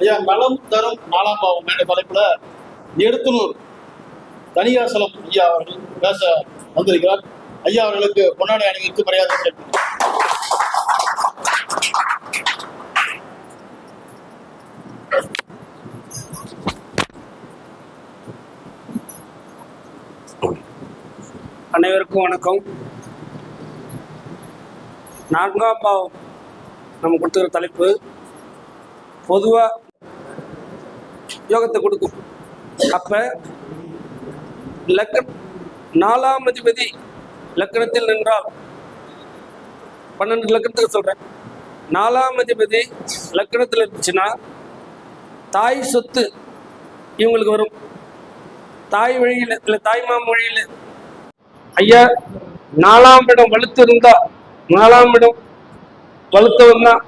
ஐயா நலம் தரும் நாலாம் பாவம் மேடை தலைப்புல எடுத்துனூர் தனியாசலம் ஐயா அவர்கள் பேச வந்திருக்கிறார் ஐயா அவர்களுக்கு பொன்னாடை அணிவித்து மரியாதை செலுத்துகிறேன். அனைவருக்கும் வணக்கம் நான்காம் பாவம் நம்ம கொடுத்துக்கிற தலைப்பு பொதுவாக யோகத்தை கொடுக்கும். அப்ப லக்க நாலாம் அதிபதி லக்கணத்தில் நின்றால் பன்னெண்டு லக்கணத்துக்கு சொல்றேன். நாலாம் அதிபதி லக்கணத்தில் இருந்துச்சுன்னா தாய் சொத்து இவங்களுக்கு வரும். தாய் வழியில் இல்லை தாய்மாம் வழியில். ஐயா நாலாம் இடம் வலுத்து இருந்தா நாலாம் இடம் வலுத்தவன் தான்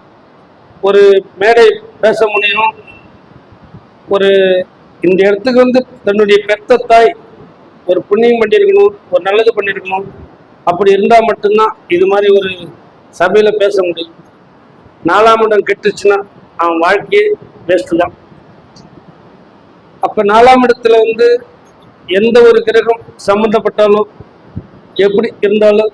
ஒரு மேடை பேச முடியும் ஒரு இந்த இடத்துக்கு வந்து தன்னுடைய பெத்த தாய் ஒரு புண்ணியம் பண்ணியிருக்கணும் ஒரு நல்லது பண்ணியிருக்கணும். அப்படி இருந்தால் மட்டும்தான் இது மாதிரி ஒரு சபையில் பேச முடியும். நாலாம் இடம் கெட்டுச்சுன்னா அவன் வாழ்க்கையே வேஸ்ட்டு தான். அப்போ நாலாம் இடத்துல வந்து எந்த ஒரு கிரகம் சம்மந்தப்பட்டாலும் எப்படி இருந்தாலும்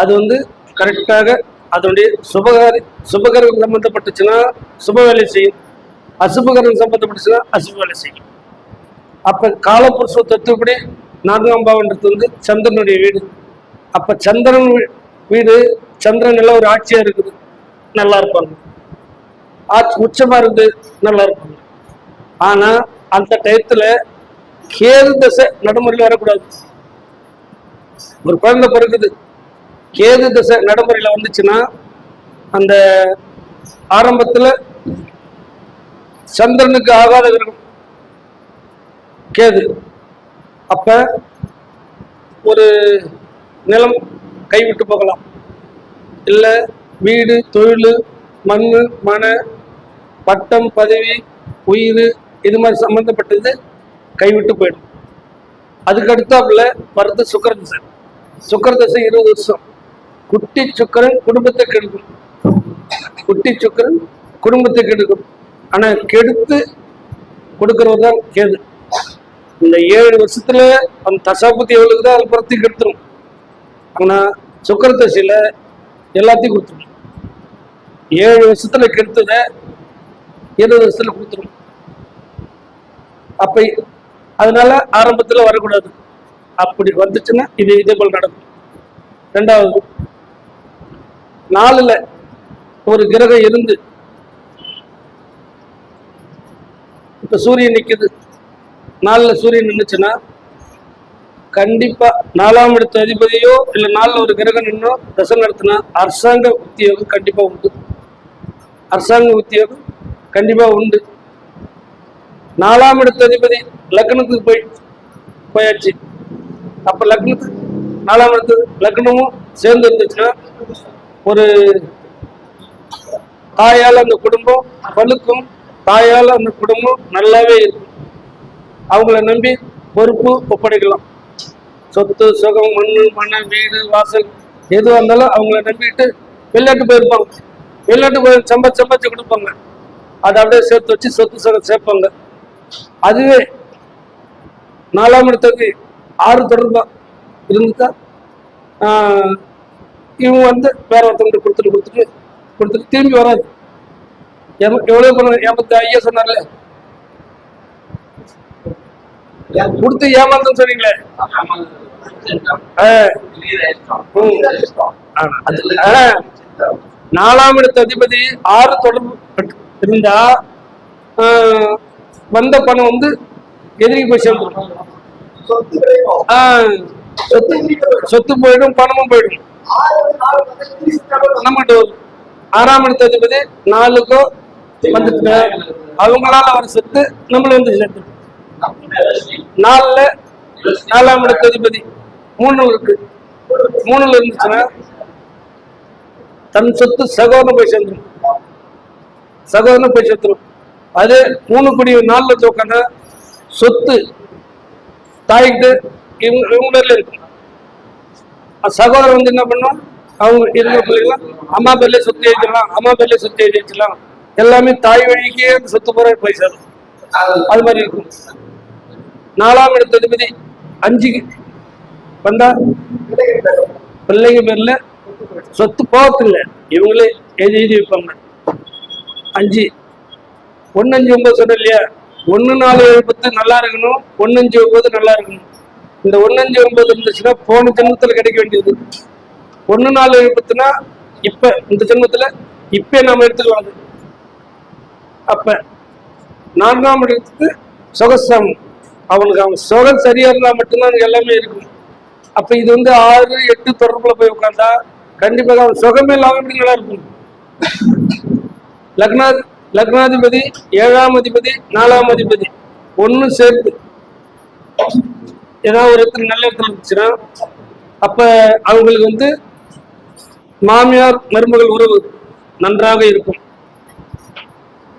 அது வந்து கரெக்டாக அதனுடைய சுபகாரி சுபகரம் சம்மந்தப்பட்டுச்சுன்னா சுப வேலை செய்யும். அசுபகரம் சம்மந்தப்பட்டுச்சுன்னா அசுப வேலை செய்யும். அப்போ காலப்புருஷ தத்துவப்படி நான்காம் பாவன்றது வந்து சந்திரனுடைய வீடு. அப்போ சந்திரன் வீ- வீடு சந்திரன் எல்லாம் ஒரு ஆட்சியாக இருக்குது. நல்லா இருப்பாங்க. ஆட்சி உச்சமாக இருந்து நல்லா இருப்பாங்க. ஆனால் அந்த டயத்துல கேது தசை நடைமுறையில் வரக்கூடாது. ஒரு குழந்தை பிறகுது கேது தசை நடைமுறையில் வந்துச்சுன்னா அந்த ஆரம்பத்தில் சந்திரனுக்கு ஆகாத கிரகம். கேது. அப்ப ஒரு நிலம் கைவிட்டு போகலாம். இல்லை வீடு தொழில் மண் மன பட்டம் பதவி உயிர் இது மாதிரி சம்மந்தப்பட்டது கைவிட்டு போயிடும். அதுக்கு அடுத்தாப்புல வரது சுக்கர திசை. சுக்கர திசை இருபது வருஷம். குட்டி சுக்கரன் குடும்பத்தை கெடுக்கும். குட்டி சுக்கரன் குடும்பத்தை கெடுக்கும். ஆனால் கெடுத்து கொடுக்கறது தான் கேது இந்த ஏழு வருஷத்துல அந்த தசாபுத்தி எவ்வளவு தான் அது புறத்து கெடுத்துரும்? ஆனால் சுக்கர எல்லாத்தையும் கொடுத்துரும் ஏழு வருஷத்துல கெடுத்ததை இருபது வருஷத்துல கொடுத்துரும். அப்ப அதனால ஆரம்பத்தில் வரக்கூடாது. அப்படி வந்துச்சுன்னா இது இதே போல் நடக்கும். ரெண்டாவது நாலுல ஒரு கிரகம் இருந்து இப்போ சூரியன் நிக்குது. நாளில் சூரியன் நின்றுச்சுன்னா கண்டிப்பா நாலாம் இடத்து அதிபதியோ இல்ல நாளில் ஒரு கிரகம் நின்னோ தசை நடத்தினா அரசாங்க உத்தியோகம் கண்டிப்பா உண்டு. அரசாங்க உத்தியோகம் கண்டிப்பா உண்டு. நாலாம் இடத்து அதிபதி லக்னத்துக்கு போய் போயாச்சு. அப்போ லக்னத்துக்கு நாலாம் இடத்து லக்னமும் சேர்ந்து இருந்துச்சுன்னா ஒரு தாயால் அந்த குடும்பம் பழுக்கும் தாயால் அந்த குடும்பம் நல்லாவே இருக்கும். அவங்கள நம்பி பொறுப்பு ஒப்படைக்கலாம். சொத்து சுகம் மண் மன வீடு வாசல் எதுவாக இருந்தாலும் அவங்கள நம்பிட்டு வெளிநாட்டு போயிருப்பாங்க. வெளிநாட்டு போய் சம்பாதிச்சு சம்பாதிச்சு கொடுப்பாங்க. அதை அப்படியே சேர்த்து வச்சு சொத்து சுகம் சேர்ப்பாங்க. அதுவே நாலாம் இடத்துக்கு ஆறு தொடர்பா இருந்துட்டா இவங்க வந்து வேற ஒருத்தவங்க கொடுத்துட்டு கொடுத்துட்டு கொடுத்துட்டு திரும்பி வராது. எவ்வளவு பணம் எமக்கு ஐயா சொன்னார்ல. கொடுத்து ஏமாந்தன்னு சொன்னீங்களே. நாலாம் இடத்து அதிபதி ஆறு தொடர்பு இருந்தா வந்த பணம் வந்து எதிரிக்கு போய் சேர்ந்துடும் சொத்து போயிடும் பணமும் போயிடும். நம்மகிட்ட ஆறாம் இடத்து அதிபதி நாலுக்கோ வந்துட்டு அவங்களால வர சொத்து நம்மள வந்து சேர்த்து நாலுல நாலாம் இடத்து அதிபதி மூணு இருக்கு மூணுல இருந்துச்சுன்னா தன் சொத்து சகோதரன் போய் சேர்ந்துடும் சகோதரன் போய் சேர்த்துரும். அது மூணு குடி நாலுல தோக்கனா சொத்து தாய்கிட்ட இவங்க இவங்க பேர்ல இருக்கும் சகோதரன் வந்து என்ன பண்ணும் அவங்க இருந்த பிள்ளைங்களாம் அம்மா பேர்ல சொத்து எழுதிடலாம் அம்மா பேர்ல சொத்து எழுதி வச்சிடலாம். எல்லாமே தாய் வழிக்கே அந்த சொத்து முறை போய் சேரும் அது மாதிரி இருக்கும். நாலாம் இடத்த அதிபதி அஞ்சு வந்தா பிள்ளைங்க பேர்ல சொத்து போகத்தில்ல இவங்களே எழுதி எழுதி வைப்பாங்க. அஞ்சு. ஒன்னு அஞ்சு ஒன்பது சொன்ன இல்லையா? ஒன்னு நாலு எழுபத்து நல்லா இருக்கணும். ஒன்னு அஞ்சு ஒன்பது நல்லா இருக்கணும். இந்த ஒன்னு அஞ்சு ஒன்பது இருந்துச்சுன்னா போன ஜென்மத்தில் கிடைக்க வேண்டியது. ஒன்னு நாலு எழுபத்துனா இப்ப இந்த ஜென்மத்துல இப்ப நம்ம எடுத்துக்கலாம். அப்ப நான்காம் இடத்துக்கு சொகசம். அவனுக்கு அவன் சொகம் சரியா இருந்தா மட்டும்தான் எல்லாமே இருக்கும். அப்ப இது வந்து ஆறு எட்டு தொடர்புல போய் உட்கார்ந்தா கண்டிப்பாக அவன் சுகமே இல்லாம எப்படி நல்லா இருக்கும்? லக்னா லக்னாதிபதி ஏழாம் அதிபதி நாலாம் அதிபதி ஒண்ணு சேர்த்து. ஏதாவது ஒரு இடத்துல நல்ல இடத்துல இருந்துச்சுன்னா அப்ப அவங்களுக்கு வந்து மாமியார் மருமகள் உறவு நன்றாக இருக்கும்.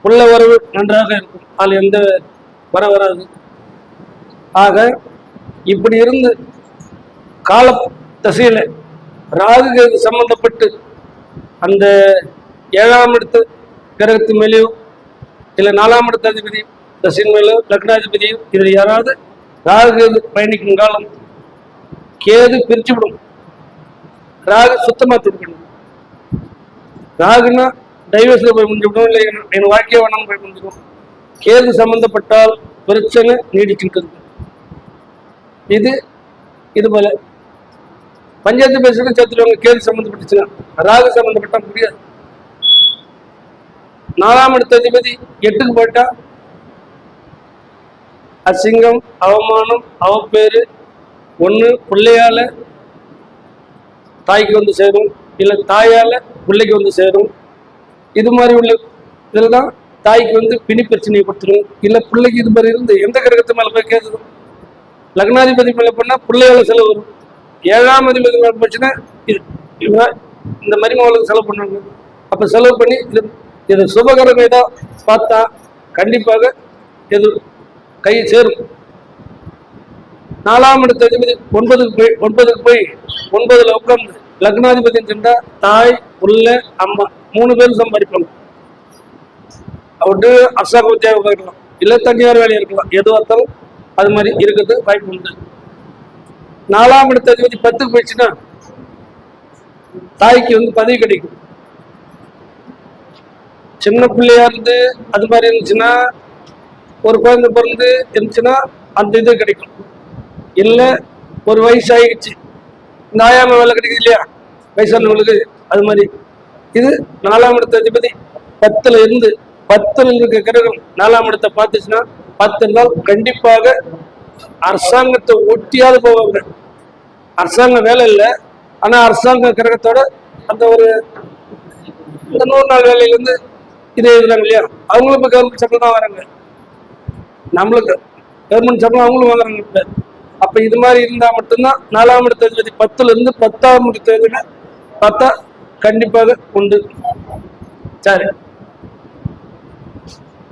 உள்ள உறவு நன்றாக இருக்கும். அதில் எந்த வர வராது. ஆக இப்படி இருந்து கால தசையில் ராகு கேது சம்பந்தப்பட்டு அந்த ஏழாம் இடத்து கிரகத்து மேலேயோ இல்லை நாலாம் இடத்து அதிபதி தசையின் மேலோ லக்னாதிபதியோ இதில் யாராவது ராகு கேது பயணிக்கும் காலம் கேது பிரிச்சு விடும் ராகு சுத்தமாக திருப்பிடும் ராகுனா டைவர்ஸில் போய் முடிஞ்சுவிடும் இல்லை. என் வாழ்க்கையை வேணாம் போய் முடிஞ்சிடும் கேது சம்பந்தப்பட்டால் பிரச்சனை நீடிச்சுட்டு இருக்கும் இது இது போல. பஞ்சாயத்து பேசுறது சேர்த்துருவாங்க கேது சம்மந்தப்பட்டுச்சுன்னா ராகு சம்பந்தப்பட்டா முடியாது. நாலாம் இடத்த அதிபதி எட்டுக்கு போயிட்டா அசிங்கம் அவமானம் அவப்பேரு ஒன்று பிள்ளையால தாய்க்கு வந்து சேரும் இல்லை தாயால பிள்ளைக்கு வந்து சேரும். இது மாதிரி உள்ள இதில் தான் தாய்க்கு வந்து பிணி பிரச்சனையை கொடுத்துரும் இல்லை பிள்ளைக்கு இது மாதிரி இருந்து எந்த கிரகத்து மேலே போய் கேதுடும் லக்னாதிபதி மேலே பண்ணா பிள்ளைகளை செலவு வரும். ஏழாம் அதிபதி மேலே போச்சுன்னா இது- இவங்க இந்த மருமகளுக்கு செலவு பண்ணுவாங்க. அப்போ செலவு பண்ணி இது இது சுபகரம் ஏதோ பார்த்தா கண்டிப்பாக இது கை சேரும். நாலாம் இடத்த அதிபதி ஒன்பதுக்கு போய் ஒன்பதுக்கு போய் ஒன்பதுல உட்கார்ந்து லக்னாதிபதி சென்றா தாய் உள்ள அம்மா மூணு பேரும் சம்பாதிப்பாங்க. அவட்டு அரசாங்க உத்தியோகம் இருக்கலாம். இல்ல தனியார் வேலை இருக்கலாம் எதுவாத்தாலும் அது மாதிரி இருக்கிறது வாய்ப்பு உண்டு. நாலாம் இடத்த அதிபதி பத்துக்கு போயிடுச்சுன்னா தாய்க்கு வந்து பதவி கிடைக்கும். சின்ன பிள்ளையா இருந்து அது மாதிரி இருந்துச்சுன்னா ஒரு குழந்தை பிறந்து இருந்துச்சுன்னா அந்த இது கிடைக்கும். இல்லை ஒரு வயசு ஆயிடுச்சு. இந்த ஆயாம வேலை கிடைக்குது இல்லையா? வயசானவங்களுக்கு அது மாதிரி. இது நாலாம் இடத்த அதிபதி பத்துல இருந்து பத்துல இருக்க கிரகம் நாலாம் இடத்தை பார்த்துச்சுன்னா பத்து நாள் கண்டிப்பாக அரசாங்கத்தை ஒட்டியாவது போவாங்க. அரசாங்க வேலை இல்லை. ஆனா அரசாங்க கிரகத்தோட அந்த ஒரு இந்த நூறு நாள் வேலையில இருந்து எழுதுறாங்க இல்லையா? அவங்களும் இப்போ கவர்மெண்ட் சம்பளம் தான் வராங்க நம்மளுக்கு கவர்மெண்ட் சம்பளம் அவங்களும் வாங்குறாங்க இப்போ. அப்ப இது மாதிரி இருந்தா மட்டும்தான் நாலாம் இடத்த அதிபதி பத்துல இருந்து பத்தாம் இடத்த அதிபதி பார்த்தா கண்டிப்பாக உண்டு. சரி.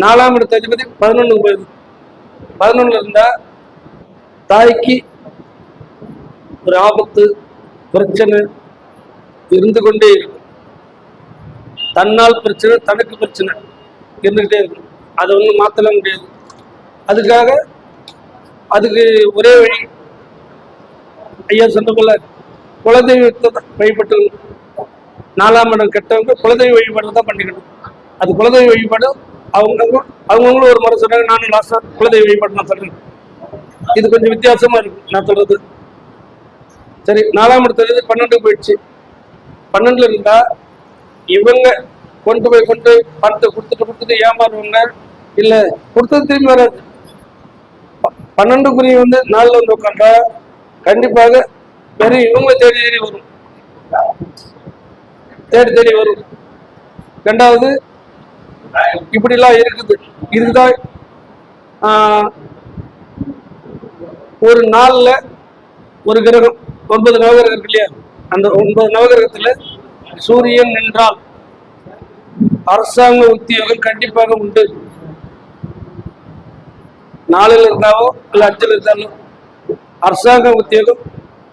நாலாம் இடத்த அதிபதி பதினொன்னுக்கு போயிருது பதினொன்னுல இருந்தா தாய்க்கு ஒரு ஆபத்து பிரச்சனை இருந்து கொண்டே இருக்கும். தன்னால் பிரச்சனை தனக்கு பிரச்சனை இருந்துகிட்டே இருக்கும். அதை ஒன்றும் மாற்றலாம் முடியாது அதுக்காக அதுக்கு ஒரே வழி ஐயா சொன்ன போல குலதெய்வத்தை வழிபட்டு நாலாம் இடம் கெட்டவங்க குலதெய்வ வழிபாடு தான் பண்ணிக்கணும். அது குலதெய்வ வழிபாடு அவங்க அவங்கவுங்களும் ஒரு முறை சொன்னாங்க நானும் லாஸ்டாக குலதெய்வ வழிபாடு நான் சொல்கிறேன் இது கொஞ்சம் வித்தியாசமா இருக்கு நான் சொல்றது. சரி நாலாம் இடத்துல பன்னெண்டு போயிடுச்சு. பன்னெண்டுல இருந்தால் இவங்க கொண்டு போய் கொண்டு பணத்தை கொடுத்துட்டு கொடுத்துட்டு ஏமாறுவாங்க? இல்லை கொடுத்தது திரும்பி வராது. பன்னெண்டு குருவி வந்து நாளில் வந்து உட்காந்தா கண்டிப்பாக பெரிய இவங்க தேடி தேடி வரும். தேடி தேடி வரும். ரெண்டாவது இப்படிலாம் இருக்குது. இதுதான் ஆஹ், ஒரு நாள்ல ஒரு கிரகம் ஒன்பது நவகிரகம் இருக்கு இல்லையா? அந்த ஒன்பது நவகிரகத்துல சூரியன் நின்றால் அரசாங்க உத்தியோகம் கண்டிப்பாக உண்டு. நாலுல இருந்தாவோ இல்லை அஞ்சல் இருந்தாலும் அரசாங்க உத்தியோகம்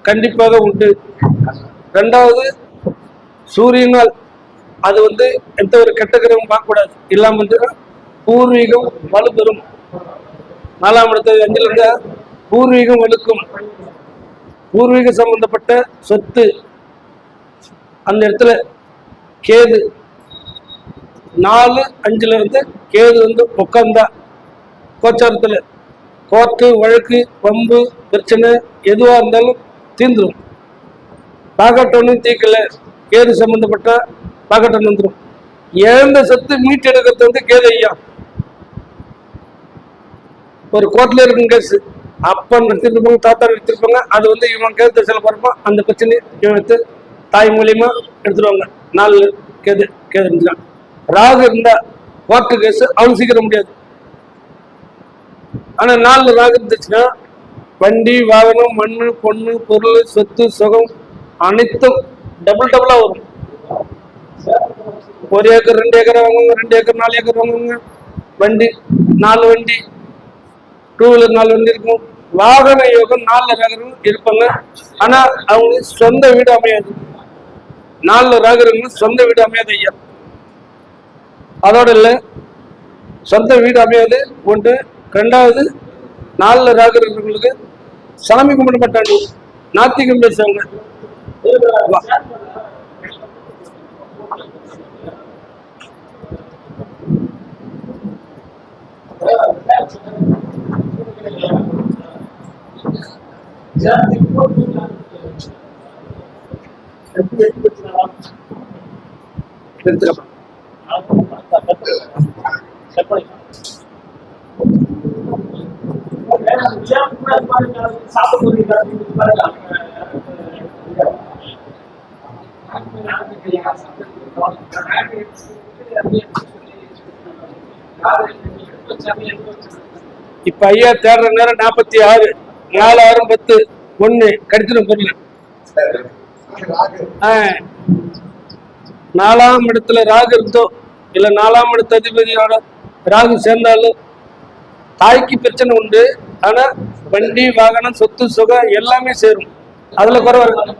கண்டிப்பாக உண்டு. ரெண்டாவது சூரியனால் அது வந்து எந்த ஒரு கெட்ட கிரகம் பார்க்கக்கூடாது. இல்லாமல் வந்து பூர்வீகம் வலுப்பெறும். நாலாம் இடத்து அஞ்சல் இருந்தால் பூர்வீகம் வலுக்கும். பூர்வீக சம்பந்தப்பட்ட சொத்து. அந்த இடத்துல கேது. நாலு அஞ்சுல இருந்து கேது வந்து உட்காந்தா கோச்சாரத்துல கோர்ட்டு வழக்கு பம்பு பிரச்சனை எதுவா இருந்தாலும் தீர்ந்துடும் பாகட்டொன்னு தீக்கல கேது சம்மந்தப்பட்ட பாகட்டன் வந்துடும் இழந்த சத்து மீட்டெடுக்கிறது வந்து கேது ஐயா. ஒரு கோர்ட்ல இருக்கும் கேஸ் அப்பன் எடுத்திருப்பாங்க தாத்தா எடுத்திருப்பாங்க அது வந்து இவன் கேது தசையில் பார்ப்பான் அந்த பிரச்சனை இவன் எடுத்து தாய் மூலியமா எடுத்துருவாங்க. நாலு கேது கேது இருந்தா ராகு இருந்தா கோர்ட்டு கேஸ் அவன் சீக்கிரம் முடியாது. ஆனா நாலு ராகு இருந்துச்சுன்னா வண்டி வாகனம் மண்ணு பொண்ணு பொருள் சொத்து சுகம் அனைத்தும் டபுள் டபுளா வரும். ஒரு ஏக்கர் ரெண்டு ஏக்கர் வாங்குவாங்க ரெண்டு ஏக்கர் நாலு ஏக்கர் வாங்குவாங்க வண்டி நாலு வண்டி டூ வீலர் நாலு வண்டி இருக்கும். வாகன யோகம் நாலு ராகரும் இருப்பாங்க. ஆனா அவங்களுக்கு சொந்த வீடு அமையாது. நாலு ராகரங்களுக்கு சொந்த வீடு அமையாது ஐயா. அதோட இல்லை சொந்த வீடு அமையாது. ஒன்று ரெண்டாவது நாலு ராகரங்களுக்கு சாமி கும்பிட மாட்டாங்க நாத்தி பேசுவாங்க. வா- எடுத்துக்கலாம் இப்ப ஐயா தேடுற நேரம் நாற்பத்தி ஆறு நாலு ஆறு பத்து ஒண்ணு. கடிச்சிடும் பொருள். நாலாம் இடத்துல ராகு இருந்தோ இல்ல நாலாம் இடத்து அதிபதியோட ராகு சேர்ந்தாலும் தாய்க்கு பிரச்சனை உண்டு. ஆனா வண்டி வாகனம் சொத்து சுகம் எல்லாமே சேரும். அதுல குறை வராது.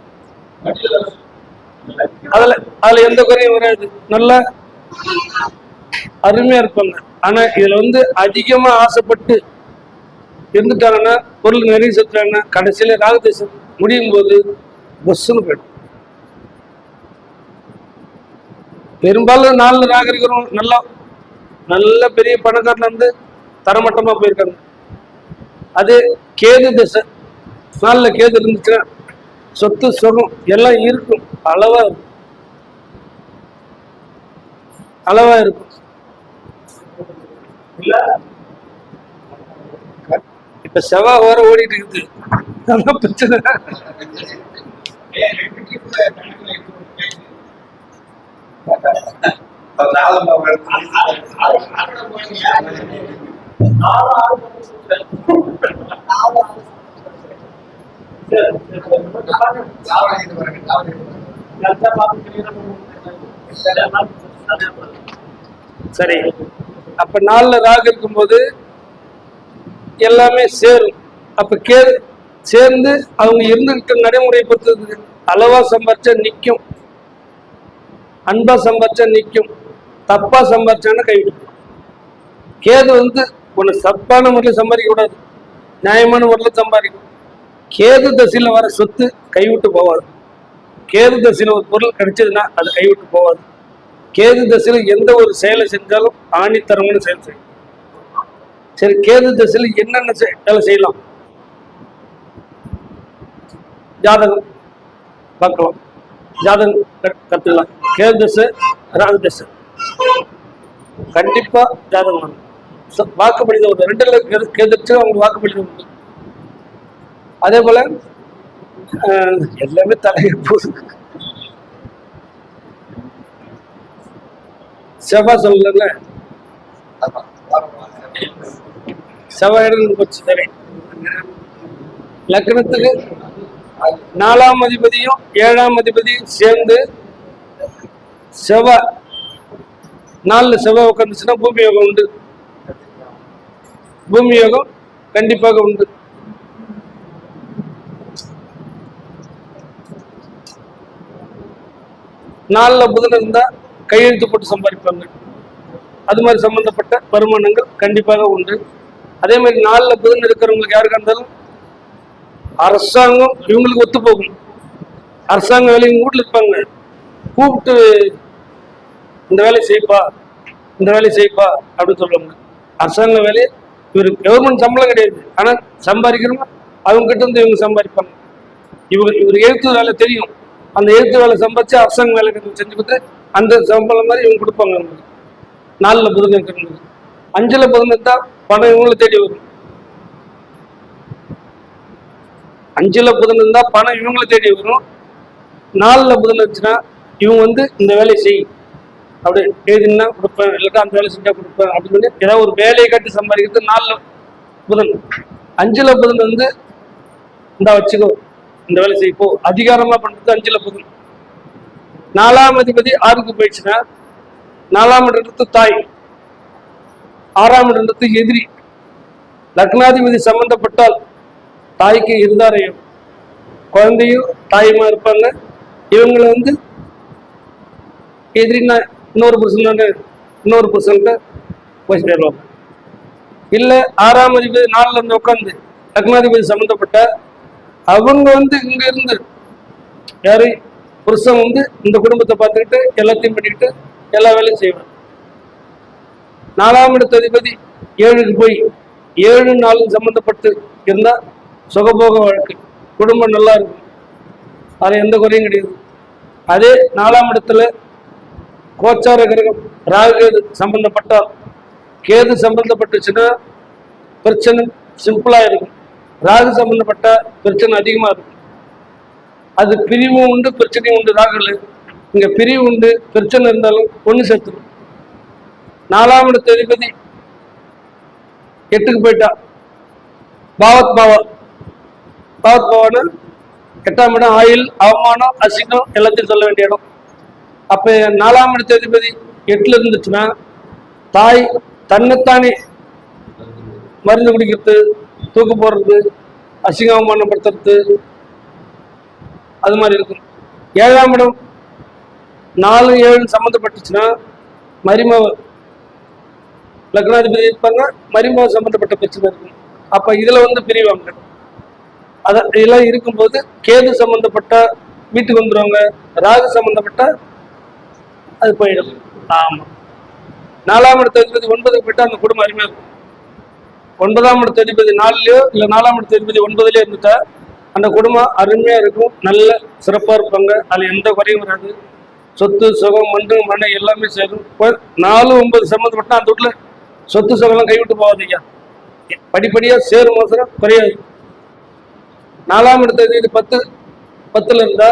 அதுல அதுல எந்த குறையும் வராது. நல்லா அருமையா இருப்பாங்க. ஆனா இதுல வந்து அதிகமா ஆசைப்பட்டு இருந்துட்டாங்கன்னா பொருள் நிறைய செத்துறாங்கன்னா கடைசியில ராகதேசம் முடியும் போது பஸ்ஸுன்னு போயிடும். பெரும்பாலும் நாலு நாகரிகரும் நல்லா நல்ல பெரிய பணக்காரல இருந்து தரமட்டமா போயிருக்காங்க. அது கேது திசை. நாளில் கேது இருந்துச்சுன்னா சொத்து சுகம் எல்லாம் இருக்கும். அளவா இருக்கும். அளவா இருக்கும். இப்ப செவ்வாய் வர ஓடிட்டு இருக்குது அதான் பிரச்சனை. சரி. அப்ப நாலுல ராகு இருக்கும்போது எல்லாமே சேரும். அப்ப கே சேர்ந்து அவங்க இருந்துகிட்ட நடைமுறைப்படுத்துறதுக்கு அளவாக அளவா சம்பாரிச்சா நிக்கும். அன்பா சம்பாரிச்சா நிக்கும். தப்பா சம்பாரிச்சான்னா கைவிடும் கேது வந்து ஒன்று தப்பான முறையில் சம்பாதிக்க கூடாது. நியாயமான முறையில் சம்பாதிக்கும் கேது தசையில் வர சொத்து கைவிட்டு போகாது. கேது தசையில் ஒரு பொருள் கிடைச்சதுன்னா அது கைவிட்டு போகாது. கேது தசையில் எந்த ஒரு செயலை செஞ்சாலும் ஆணித்தரமான செயல் செய்யும் சரி கேது திசையில் என்னென்ன வேலை செய்யலாம்? ஜாதகம். பார்க்கலாம். ஜாதகம் கத்- கத்துக்கலாம். கேது திசை ராகு திசை. கண்டிப்பா ஜாதகம் வேணும். வாக்குப்படிதம் ஒரு ரெண்டுல லட்சம் கேதுச்சு அவங்க வாக்குப்படிதம் உண்டு அதே போல அஹ், எல்லாமே தலையை போகுது. செவ்வாய் சொல்லல செவ்வாய் போச்சு. லக்னத்துக்கு நாலாம் அதிபதியும் ஏழாம் அதிபதியும் சேர்ந்து செவ்வாய் நாலுல செவ்வாய் உட்காந்துச்சுன்னா பூமி யோகம் உண்டு. பூமி யோகம் கண்டிப்பாக உண்டு. நாலில் புதன் இருந்தா கையெழுத்து போட்டு சம்பாதிப்பாங்க. அது மாதிரி சம்பந்தப்பட்ட வருமானங்கள் கண்டிப்பாக உண்டு. அதே மாதிரி நாளில் புதன் இருக்கிறவங்களுக்கு யாருக்கா இருந்தாலும் அரசாங்கம் இவங்களுக்கு ஒத்து போகும். அரசாங்க வேலையும் வீட்டில் இருப்பாங்க. கூப்பிட்டு இந்த வேலையை செய்ப்பா இந்த வேலையை செய்ப்பா அப்படின்னு சொல்லுவாங்க. அரசாங்க வேலையை இவர் கவர்மெண்ட் சம்பளம் கிடையாது. ஆனால் சம்பாதிக்கிறோமா அவங்க கிட்ட இருந்து இவங்க சம்பாதிப்பாங்க. இவங்க இவர் எழுத்து வேலை தெரியும். அந்த எழுத்து வேலை சம்பாதிச்சு அரசாங்க வேலை செஞ்சு கொடுத்து அந்த சம்பளம் மாதிரி இவங்க கொடுப்பாங்க. அவங்களுக்கு நாலில் புதன் இருக்கிறவங்களுக்கு அஞ்சில் புதன் தான் பணம் இவங்களை தேடி வரும். அஞ்சுல புதன் இருந்தா பணம் இவங்களை தேடி வரும். நாலுல புதன் இருந்துச்சுன்னா இவங்க வந்து இந்த வேலையை செய். அப்படி எழுதினா கொடுப்பேன் இல்லாட்டா அந்த வேலை செஞ்சா கொடுப்பேன் அப்படின்னு சொல்லி ஏதாவது ஒரு வேலையை கட்டி சம்பாதிக்கிறது நாலுல புதன். அஞ்சுல புதன் வந்து இந்த வச்சுக்கோ இந்த வேலை செய் போ. அதிகாரமா பண்றது அஞ்சுல புதன். நாலாம் அதிபதி ஆறுக்கு போயிடுச்சுன்னா நாலாம் இடத்து தாய். ஆறாம் இடத்து எதிரி லக்னாதிபதி சம்பந்தப்பட்டால் தாய்க்கு இருந்தாரையும் குழந்தையும் தாயுமா இருப்பாங்க. இவங்களை வந்து எதிரின்னா இன்னொரு புருஷன் இன்னொரு புருஷன்கிட்ட போய் இல்லை ஆறாம் அதிபதி நாளில் இருந்து உட்காந்து லக்னாதிபதி சம்மந்தப்பட்ட அவங்க வந்து இங்க இருந்து யாரு? புருஷன் வந்து இந்த குடும்பத்தை பார்த்துக்கிட்டு எல்லாத்தையும் பண்ணிக்கிட்டு எல்லா வேலையும் செய்வாங்க நாலாம் இடத்த அதிபதி ஏழுக்கு போய் ஏழு நாளும் சம்மந்தப்பட்டு இருந்தால் சுகபோக வாழ்க்கை. குடும்பம் நல்லா இருக்கும். அதில் எந்த குறையும் கிடையாது. அதே நாலாம் இடத்துல கோச்சார கிரகம் ராகு கேது சம்பந்தப்பட்டால் கேது சம்பந்தப்பட்டுச்சுன்னா பிரச்சனை சிம்பிளாக இருக்கும். ராகு சம்பந்தப்பட்ட பிரச்சனை அதிகமாக இருக்கும். அது பிரிவும் உண்டு பிரச்சனையும் உண்டு. ராகுல இங்கே பிரிவு உண்டு பிரச்சனை இருந்தாலும் ஒன்று சேர்த்துடும் நாலாம் இடத்த அதிபதி எட்டுக்கு போயிட்டா. பாவத் பாவா பாவத் பாவான எட்டாம் இடம் ஆயில் அவமானம் அசிங்கம் எல்லாத்தையும் சொல்ல வேண்டிய இடம். அப்ப நாலாம் இடத்து அதிபதி எட்டுல இருந்துச்சுன்னா தாய் தன்னைத்தானே மருந்து குடிக்கிறது தூக்கு போடுறது அசிங்க அவமானப்படுத்துறது அது மாதிரி இருக்கும். ஏழாம் இடம் நாலு ஏழு சம்மந்தப்பட்டுச்சுன்னா மரிமவ லக்னாதிபதி இருப்பாங்க மரிமவ சம்மந்தப்பட்ட பிரச்சனை இருக்கும் அப்ப இதுல வந்து பிரிவாங்க அத இதெல்லாம் இருக்கும்போது கேது சம்பந்தப்பட்ட வீட்டுக்கு வந்துருவாங்க ராகு சம்பந்தப்பட்ட அது போயிடும். ஆமா. நாலாம் இடத்த அதிபதி ஒன்பதுக்கு போயிட்டா அந்த குடும்பம் அருமையா இருக்கும். ஒன்பதாம் இடத்த அதிபதி நாலுலயோ இல்ல நாலாம் இடத்த அதிபதி ஒன்பதுலயோ இருந்துட்டா அந்த குடும்பம் அருமையா இருக்கும் நல்ல சிறப்பா இருப்பாங்க. அதுல எந்த குறையும் வராது. சொத்து சுகம் மண்டு மண்ணை எல்லாமே சேரும். நாலு ஒன்பது சம்மந்தப்பட்டா அந்த வீட்டுல சொத்து சுகம்லாம் கைவிட்டு போகாதீங்க. படிப்படியா சேரும் அவசரம் குறையாது. நாலாம் இடத்த இது பத்து பத்துல இருந்தா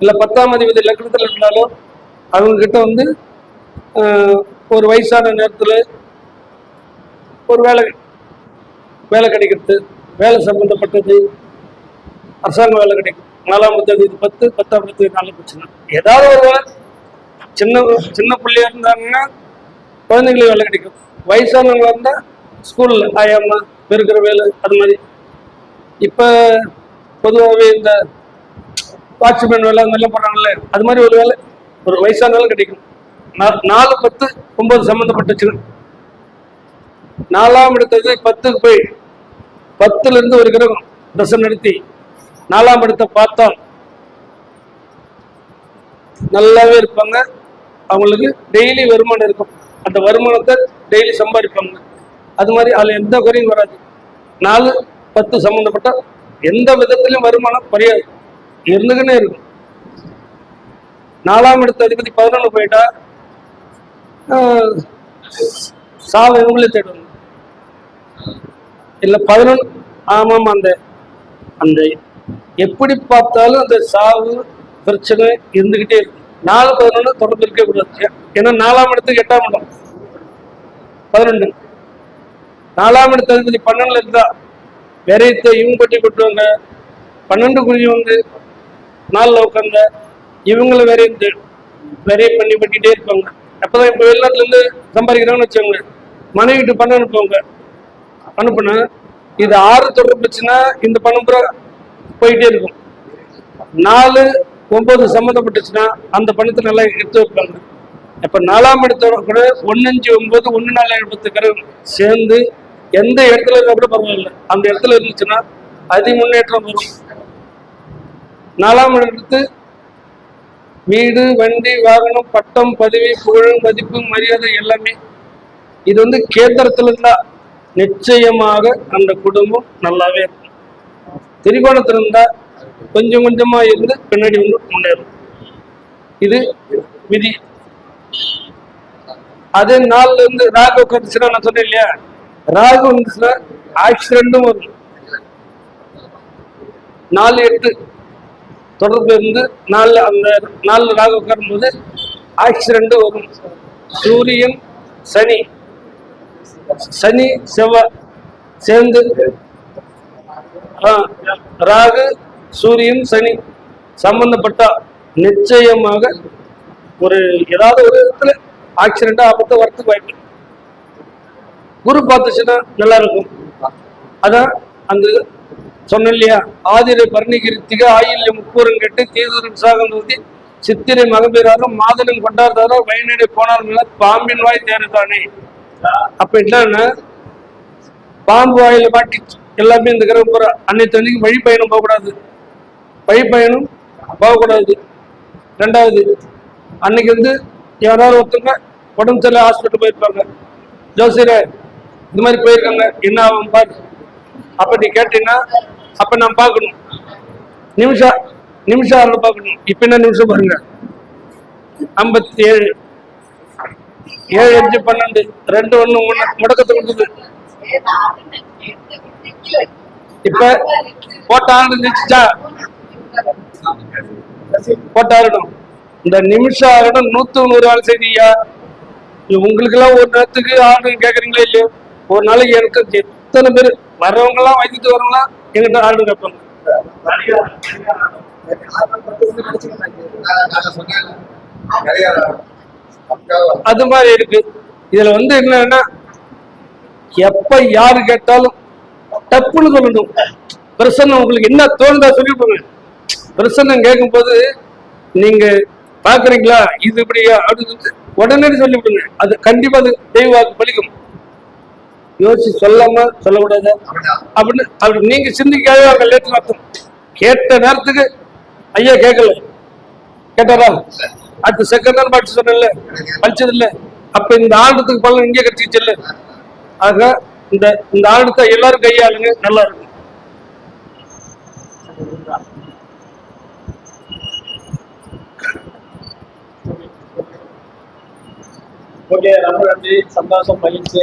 இல்ல பத்தாம் அதிபதி லக்னத்தில் இருந்தாலும் அவங்க கிட்ட வந்து ஆஹ், ஒரு வயசான நேரத்துல ஒரு வேலை வேலை கிடைக்கிறது வேலை சம்மந்தப்பட்டது அரசாங்க வேலை கிடைக்கும். நாலாம் தேதி இது பத்து பத்தாம் தேதி நாலு பிரச்சனை. ஏதாவது ஒரு வேலை சின்ன சின்ன பிள்ளையா இருந்தாங்கன்னா குழந்தைங்களுக்கு வேலை கிடைக்கும். வயசானவங்களா வந்தால் ஸ்கூலில் ஆயாமா பெருக்கிற வேலை அது மாதிரி. இப்போ பொதுவாகவே இந்த வாட்ச்மேன் வேலை அந்த மாதிரிலாம் போடுறாங்கல்ல அது மாதிரி ஒரு வேலை ஒரு வயசான வேலை கிடைக்கும். நா- நாலு பத்து ஒன்பது சம்மந்தப்பட்டுச்சு நாலாம் இடத்தது பத்துக்கு போய் பத்துல இருந்து ஒரு கிரகம் தசம் நடத்தி நாலாம் இடத்தை பார்த்தா நல்லாவே இருப்பாங்க. அவங்களுக்கு டெய்லி வருமானம் இருக்கும். அந்த வருமானத்தை டெய்லி சம்பாதிப்பாங்க. அது மாதிரி அதுல எந்த குறையும் வராது. நாலு பத்து சம்மந்தப்பட்ட எந்த விதத்திலும் வருமானம் குறையாது. இருந்துக்கினே இருக்கும். நாலாம் இடத்த அதிபதி பதினொன்று போயிட்டா சாவு இவங்களே தேடுவாங்க. இல்ல பதினொன்று ஆமாம் அந்த அந்த எப்படி பார்த்தாலும் அந்த சாவு பிரச்சனை இருந்துகிட்டே இருக்கும். நாலு பதினொன்று தொடர்ந்து இருக்கக்கூடாது ஏன்னா நாலாம் இடத்துக்கு எட்டாம் இடம். பதினொன்று நாலாம் இடத்து அதிபதி பன்னெண்டுல இருந்தா விரைத்த இவங்க பட்டி கொட்டுவாங்க. பன்னெண்டு குறிஞ்சி வந்து நாளில் உட்காந்த இவங்கள விரைந்து விரைய பண்ணி பண்ணிட்டே இருப்பாங்க. அப்போதான் இப்போ வெளிநாட்டுல இருந்து சம்பாதிக்கிறாங்கன்னு வச்சுக்கோங்க. மனைவிட்டு பணம் அனுப்புவாங்க. அனுப்புனா இது ஆறு தொடர்புச்சுன்னா இந்த பணம் பூரா போயிட்டே இருக்கும். நாலு ஒன்பது சம்மந்தப்பட்டுச்சுன்னா அந்த பணத்தை நல்லா எடுத்து வைப்பாங்க. இப்போ நாலாம் இடத்தோட கூட ஒன்னஞ்சு ஒன்பது ஒன்று நாலு பத்து சேர்ந்து எந்த இடத்துல இருந்தால் கூட பரவாயில்ல. அந்த இடத்துல இருந்துச்சுன்னா அதி முன்னேற்றம் வரும். நாலாம் இடத்து வீடு வண்டி வாகனம் பட்டம் பதவி புகழ் மதிப்பு மரியாதை எல்லாமே இது வந்து கேந்திரத்துல இருந்தா நிச்சயமாக அந்த குடும்பம் நல்லாவே இருக்கும். திரிகோணத்துல இருந்தா கொஞ்சம் கொஞ்சமா இருந்து பின்னாடி வந்து முன்னேறும். இது விதி. அதே நாள்ல இருந்து ராகு உட்காந்துச்சுன்னா நான் சொன்னேன் இல்லையா? ராகு வந்துச்சுன்னா ஆக்சிடென்ட்டும் வரும். நாலு எட்டு. தொடர்பு இருந்து நாலு அந்த நாலு ராகு உட்காரும் போது ஆக்சிடென்ட் வரும். சூரியன் சனி. சனி செவ்வாய் சேர்ந்து ராகு சூரியன் சனி சம்பந்தப்பட்டா நிச்சயமாக ஒரு ஏதாவது ஒரு விதத்துல ஆக்சிடென்டா ஆபத்து வரத்துக்கு வாய்ப்பு குரு பார்த்துச்சுன்னா நல்லா இருக்கும். அதான் அந்த சொன்னேன் இல்லையா? ஆதிரை பர்ணிகிருத்திக ஆயில்ய முக்கூரம் கெட்டு தீதுரும் சாகம் ஊதி சித்திரை மகபீராரும் மாதனும் கொண்டாடுறாரோ வயநடை போனார் மேல பாம்பின் வாய் தேர்தானே அப்ப என்னன்னா பாம்பு வாயில மாட்டிச்சு. எல்லாமே இந்த கிரகம் போற அன்னைக்கு வழி பயணம் போகக்கூடாது. வழி பயணம் போகக்கூடாது ரெண்டாவது அன்னைக்கு வந்து யாராவது ஒருத்தங்க உடம்பு சரியில்லை ஹாஸ்பிட்டல் போயிருப்பாங்க. ஜோசியரே இந்த மாதிரி போயிருக்காங்க என்ன ஆகும் பாரு. அப்போ நீ கேட்டீங்கன்னா அப்போ நான் பார்க்கணும். நிமிஷம் நிமிஷம் ஆறுல பார்க்கணும். இப்போ என்ன நிமிஷம் பாருங்க. ஐம்பத்தி ஏழு ஏழு அஞ்சு பன்னெண்டு. ரெண்டு ஒன்று ஒன்று முடக்கத்தை கொடுக்குது. இப்போ போட்ட ஆண்டு நிச்சா இந்த நிமிஷம் ஆகணும் நூத்து நூறு ஆள் செய்தியா உங்களுக்கு எல்லாம் ஒரு நேரத்துக்கு ஆர்டர் கேக்குறீங்களா இல்லையோ? ஒரு நாளைக்கு எனக்கு எத்தனை பேர் வர்றவங்க எல்லாம் வைத்துட்டு வரவங்க எங்கிட்ட ஆர்டர் கேட்பாங்க அது மாதிரி இருக்கு. இதுல வந்து என்னன்னா எப்ப யாரு கேட்டாலும் டப்புன்னு சொல்லணும். பிரசன்ன உங்களுக்கு என்ன தோணுதா சொல்லிவிடுங்க பிரசன்னம் கேட்கும்போது நீங்க பாக்குறீங்களா? இது இப்படியா அப்படின்னு உடனே சொல்லிவிடுங்க. அது கண்டிப்பா அது தெய்வாக்கு பலிக்கும். யோசிச்சு சொல்லாம சொல்லக்கூடாது. அப்படின்னு அப்படி நீங்க சிந்திக்காத அவங்க லேட்டு அர்த்தம் கேட்ட நேரத்துக்கு ஐயா கேட்கல. கேட்டாரா? அடுத்த செகண்ட் தான் படிச்சு சொன்னேன்ல. படிச்சது இல்ல அப்ப இந்த ஆண்டத்துக்கு பலன் இங்கே கிடைச்சிச்சு இல்ல. ஆக இந்த இந்த ஆண்டத்தை எல்லாரும் கையாளுங்க. நல்லா இருக்கும். ஓகே ரொம்ப நன்றி. சந்தோஷம் மகிழ்ச்சி.